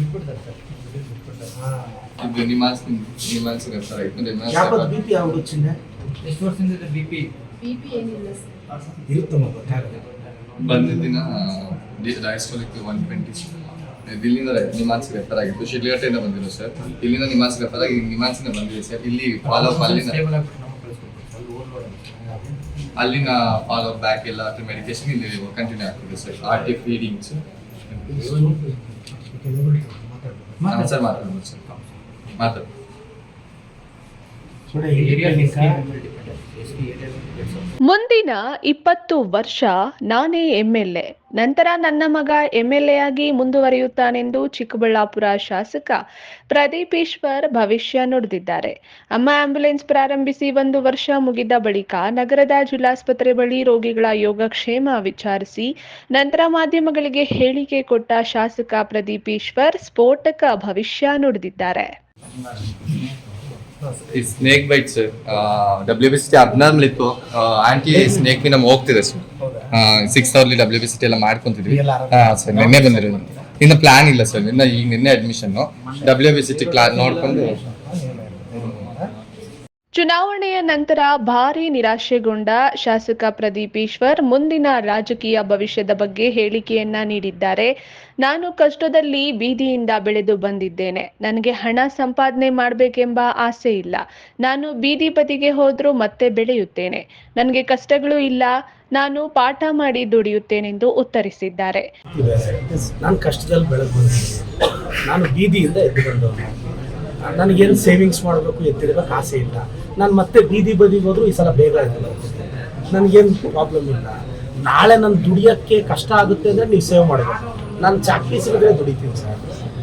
ఇప్పుడు one twenty ಇಲ್ಲಿಂದ NIMHANS refer ಆಗಿತ್ತು? ಶಿಡ್ಲಘಟ್ಟೆಯಿಂದ ಬಂದಿರೋ ಸರ್. ಇಲ್ಲಿಂದ ನಿಮಾನ್ಸ್ ರೆಫರ್ ಆಗಿ ನಿಮಾನ್ಸಿಂದ ಬಂದಿದೆ ಸರ್. ಇಲ್ಲಿ ಫಾಲೋ ಅಪ್ ಅಲ್ಲಿನ ಅಲ್ಲಿನ ಫಾಲೋ ಬ್ಯಾಕ್ ಎಲ್ಲ ಮೆಡಿಕೇಶನ್ ಇಲ್ಲಿ ಕಂಟಿನ್ಯೂ ಆಗ್ತಿದೆ sir R T feedings sir ಮಾತಾಡ್ಬೋದು ಸರ್ ಮಾತಾಡ್ಬೋದು. ಮುಂದಿನ ಇಪ್ಪತ್ತು ವರ್ಷ ನಾನೇ ಎಂಎಲ್ಎ. ನಂತರ ನನ್ನ ಮಗ ಎಂಎಲ್ಎ ಆಗಿ ಮುಂದುವರಿಯುತ್ತಾನೆಂದು ಚಿಕ್ಕಬಳ್ಳಾಪುರ ಶಾಸಕ ಪ್ರದೀಪ್ ಈಶ್ವರ್ ಭವಿಷ್ಯ ನುಡಿದಿದ್ದಾರೆ. ಅಮ್ಮ ಆಂಬ್ಯುಲೆನ್ಸ್ ಪ್ರಾರಂಭಿಸಿ ಒಂದು ವರ್ಷ ಮುಗಿದ ಬಳಿಕ ನಗರದ ಜಿಲ್ಲಾಸ್ಪತ್ರೆ ಬಳಿ ರೋಗಿಗಳ ಯೋಗಕ್ಷೇಮ ವಿಚಾರಿಸಿ ನಂತರ ಮಾಧ್ಯಮಗಳಿಗೆ ಹೇಳಿಕೆ ಕೊಟ್ಟ ಶಾಸಕ ಪ್ರದೀಪ್ ಈಶ್ವರ್ ಸ್ಫೋಟಕ ಭವಿಷ್ಯ ನುಡಿದಿದ್ದಾರೆ. Snake bite sir W B C abnormal ಇತ್ತು. ಆಂಟಿ ಸ್ನೇಕ್ ಬಿ ನಮ್ಗೆ ಹೋಗ್ತಿದೆ sir. Six hourly W B C ಎಲ್ಲ ಮಾಡ್ಕೊಂತಿದ್ವಿ. ಸರ್ ನಿನ್ನೆ ಬಂದಿರೋದು. ಇನ್ನು ಪ್ಲಾನ್ ಇಲ್ಲ ಸರ್ ನಿನ್ನ ಈಗ ನಿನ್ನೆ admission W B C T ಕ್ಲಾ ನೋಡ್ಕೊಂಡು ಚುನಾವಣೆಯ ನಂತರ ಭಾರಿ ನಿರಾಶೆಗೊಂಡ ಶಾಸಕ ಪ್ರದೀಪ್ ಈಶ್ವರ್ ಮುಂದಿನ ರಾಜಕೀಯ ಭವಿಷ್ಯದ ಬಗ್ಗೆ ಹೇಳಿಕೆಯನ್ನ ನೀಡಿದ್ದಾರೆ. ನಾನು ಕಷ್ಟದಲ್ಲಿ ಬೀದಿಯಿಂದ ಬೆಳೆದು ಬಂದಿದ್ದೇನೆ. ನನಗೆ ಹಣ ಸಂಪಾದನೆ ಮಾಡಬೇಕೆಂಬ ಆಸೆ ಇಲ್ಲ. ನಾನು ಬೀದಿ ಬದಿಗೆ ಹೋದ್ರೂ ಮತ್ತೆ ಬೆಳೆಯುತ್ತೇನೆ. ನನಗೆ ಕಷ್ಟಗಳು ಇಲ್ಲ. ನಾನು ಪಾಠ ಮಾಡಿ ದುಡಿಯುತ್ತೇನೆಂದು ಉತ್ತರಿಸಿದ್ದಾರೆ. ನಾನು ಕಷ್ಟದಲ್ಲಿ ಬೆಳೆದು ನಾನು ಬೀದಿಯಿಂದ ನನಗೇನು ಸೇವಿಂಗ್ಸ್ ಮಾಡಬೇಕು ಎತ್ತಿರಬೇಕು ಆಸೆ ಇಲ್ಲ. ನಾನು ಮತ್ತೆ ಬೀದಿ ಬದಿಗೆ ಹೋದ್ರು ಈ ಸಲ ಬೇಗ ಎದ್ದು ನನಗೇನು ಪ್ರಾಬ್ಲಮ್ ಇಲ್ಲ. ನಾಳೆ ನನ್ನ ದುಡಿಯೋಕ್ಕೆ ಕಷ್ಟ ಆಗುತ್ತೆ ಅಂದರೆ ನೀವು ಸೇವ್ ಮಾಡಬೇಕು. ನಾನು ಚಾಕ್ರಿ ಸಿಗಿದ್ರೆ ದುಡಿತೀನಿ ಸರ್.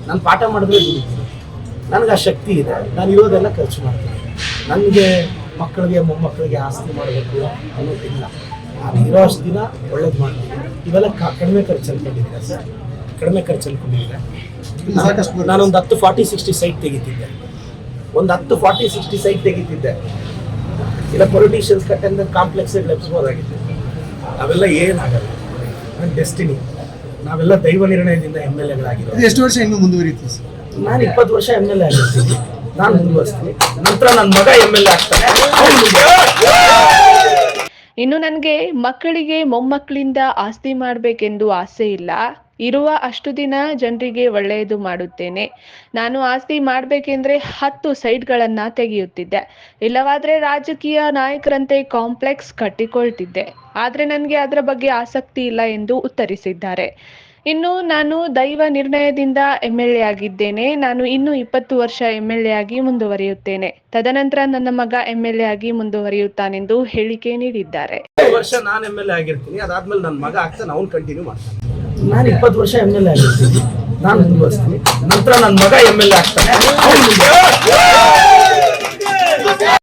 ನಾನು ಪಾಠ ಮಾಡಿದ್ರೆ ದುಡಿತೀನಿ. ನನಗೆ ಆ ಶಕ್ತಿ ಇದೆ. ನಾನು ಇರೋದೆಲ್ಲ ಖರ್ಚು ಮಾಡ್ತೀನಿ. ನನಗೆ ಮಕ್ಕಳಿಗೆ ಮೊಮ್ಮಕ್ಕಳಿಗೆ ಆಸ್ತಿ ಮಾಡಬೇಕು ಅನ್ನೋದಿಲ್ಲ. ನಾನು ಇರೋ ಅಷ್ಟು ದಿನ ಒಳ್ಳೇದು ಮಾಡ್ತೀನಿ. ಇವೆಲ್ಲ ಕ- ಕಡಿಮೆ ಖರ್ಚಲ್ಲಿ ಕೊಟ್ಟಿದ್ದೆ ಸರ್. ಕಡಿಮೆ ಖರ್ಚಲ್ಲಿ ನಾನು ನಾನೊಂದು ಹತ್ತು ಫಾರ್ಟಿ ಸಿಕ್ಸ್ಟಿ ಸೈಟ್ ತೆಗಿತಿದ್ದೆ. ಒಂದು ಹತ್ತು ಫಾರ್ಟಿ ಸಿಕ್ಸ್ಟಿ ಸೈಟ್ ತೆಗಿತಿದ್ದೆ. ಇಲ್ಲ ಪೊಲಿಟಿಷಿಯನ್ಸ್ ಕಟ್ಟಂದ್ರೆ ಕಾಂಪ್ಲೆಕ್ಸ್ ಲಭಿಸ್ಬೋದಾಗಿತ್ತು. ಅವೆಲ್ಲ ಏನಾಗಲ್ಲ. ನನ್ನ ಡೆಸ್ಟಿನಿ ನಾವೆಲ್ಲ ದೈವ ನಿರ್ಣಯದಿಂದ ಎಂ ಎಲ್ ಎಗಳಾಗಿರೋದು ಇದು ಎಷ್ಟು ವರ್ಷ ಇನ್ನು ಮುಂದುವರಿತು ಸರ್? ನಾನು ಇಪ್ಪತ್ತು ವರ್ಷ ಎಂ ಎಲ್ ಎ ಆಗಿರ್ತೀನಿ ನಾನು ಮುಂದುವರಿಸ್ತೀನಿ. ನಂತರ ನನ್ನ ಮಗ ಎಂ ಎಲ್ ಎ ಆಗ್ತಾನೆ. ಇನ್ನು ನನಗೆ ಮಕ್ಕಳಿಗೆ ಮೊಮ್ಮಕ್ಕಳಿಂದ ಆಸ್ತಿ ಮಾಡಬೇಕೆಂದು ಆಸೆ ಇಲ್ಲ. ಇರುವ ಅಷ್ಟು ದಿನ ಜನರಿಗೆ ಒಳ್ಳೆಯದು ಮಾಡುತ್ತೇನೆ. ನಾನು ಆಸ್ತಿ ಮಾಡಬೇಕೆಂದ್ರೆ ಹತ್ತು ಸೈಟ್ಗಳನ್ನ ತೆಗೆಯುತ್ತಿದ್ದೆ. ಇಲ್ಲವಾದ್ರೆ ರಾಜಕೀಯ ನಾಯಕರಂತೆ ಕಾಂಪ್ಲೆಕ್ಸ್ ಕಟ್ಟಿಕೊಳ್ತಿದ್ದೆ. ಆದ್ರೆ ನನಗೆ ಅದರ ಬಗ್ಗೆ ಆಸಕ್ತಿ ಇಲ್ಲ ಎಂದು ಉತ್ತರಿಸಿದ್ದಾರೆ. ಇನ್ನು ನಾನು ದೈವ ನಿರ್ಣಯದಿಂದ ಎಂ ಎಲ್ ಎ ಆಗಿದ್ದೇನೆ. ನಾನು ಇನ್ನು ಇಪ್ಪತ್ತು ವರ್ಷ ಎಂ ಎಲ್ ಎ ಆಗಿ ಮುಂದುವರಿಯುತ್ತೇನೆ. ತದನಂತರ ನನ್ನ ಮಗ ಎಂ ಎಲ್ ಎ ಆಗಿ ಮುಂದುವರಿಯುತ್ತಾನೆಂದು ಹೇಳಿಕೆ ನೀಡಿದ್ದಾರೆ. ವರ್ಷ ನಾನು ಆಗಿರ್ತೀನಿ. ಅದಾದ್ಮೇಲೆ ನನ್ನ ಮಗ ಆಗ್ತಾನೆ, ಅವ್ನು ಕಂಟಿನ್ಯೂ ಮಾಡ್ತಾನೆ. ನಾನು ಇಪ್ಪತ್ತು ವರ್ಷ ಎಂ ಎಲ್ ಎ ಆಗಿರ್ತೀನಿ ನಾನು ಮುಂದುವರಿಸ್ತೀನಿ ನಂತರ ನನ್ನ ಮಗ ಎಂ ಎಲ್ ಎ ಆಗ್ತಾನೆ.